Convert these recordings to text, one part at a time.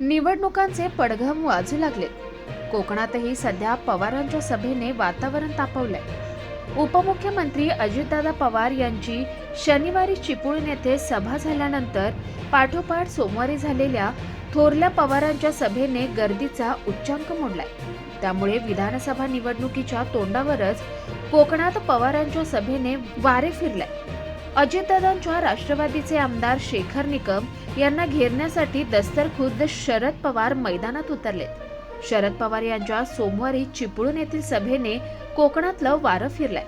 निवडणुकांचे पडघम वाजू लागले. कोकणातही सध्या पवारांच्या सभेने वातावरण तापवलंय. उपमुख्यमंत्री अजितदादा पवार यांची शनिवारी चिपळूण येथे सभा झाल्यानंतर पाठोपाठ सोमवारी झालेल्या थोरल्या पवारांच्या सभेने गर्दीचा उच्चांक मोडलाय. त्यामुळे विधानसभा निवडणुकीच्या तोंडावरच कोकणात पवारांच्या सभेने वारे फिरलाय. अजितदादांच्या राष्ट्रवादीचे आमदार शेखर निकम यांना घेरण्यासाठी दस्तर खुद्द शरद पवार मैदानात उतरले. शरद पवार यांच्या सोमवारी चिपळूण येथील सभेने कोकणातलं वारं फिरलंय.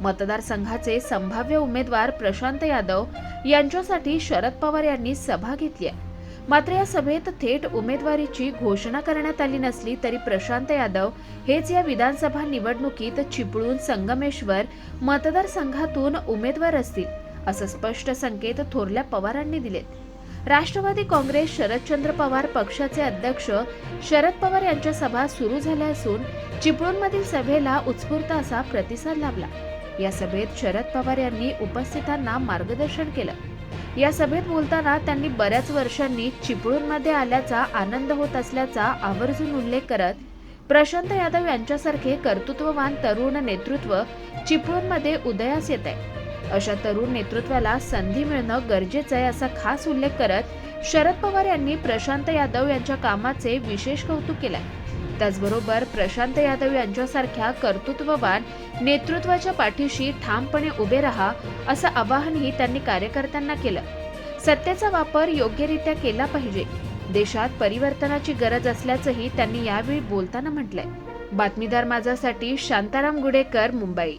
मतदारसंघाचे संभाव्य उमेदवार प्रशांत यादव यांच्यासाठी शरद पवार यांनी सभा घेतली आहे. मात्र या सभेत थेट उमेदवारीची घोषणा करण्यात आली नसली तरी प्रशांत यादव हेच या विधानसभा निवडणुकीत चिपळूण संगमेश्वर मतदारसंघातून उमेदवार असतील. असं स्पष्ट संकेत थोरल्या पवारांनी दिलेत. राष्ट्रवादी काँग्रेस शरदचंद्र पवार पक्षाचे अध्यक्ष शरद पवार यांच्या सभा सुरू झाल्या असून चिपळूणमधील सभेला उत्स्फूर्त असा प्रतिसाद लाभला. या सभेत शरद पवार यांनी उपस्थितांना मार्गदर्शन केलं. या सभेत बोलताना त्यांनी बऱ्याच वर्षांनी चिपळूणमध्ये आल्याचा आनंद होत असल्याचा आवर्जून उल्लेख करत प्रशांत यादव यांच्यासारखे कर्तृत्ववान तरुण नेतृत्व चिपळूणमध्ये उदयास येत आहे. अशा तरुण नेतृत्वाला संधी मिळणं गरजेचं आहे असा खास उल्लेख करत शरद पवार यांनी प्रशांत यादव यांच्या कामाचे विशेष कौतुक केलंय. त्याचबरोबर प्रशांत यादव यांच्यासारख्या कर्तृत्ववान नेतृत्वाच्या पाठीशी ठामपणे उभे राहा असं आवाहनही त्यांनी कार्यकर्त्यांना केलं. सत्तेचा वापर योग्यरित्या केला पाहिजे. देशात परिवर्तनाची गरज असल्याचंही त्यांनी यावेळी बोलताना म्हटलंय. बातमीदार माझासाठी शांताराम गुडेकर मुंबई.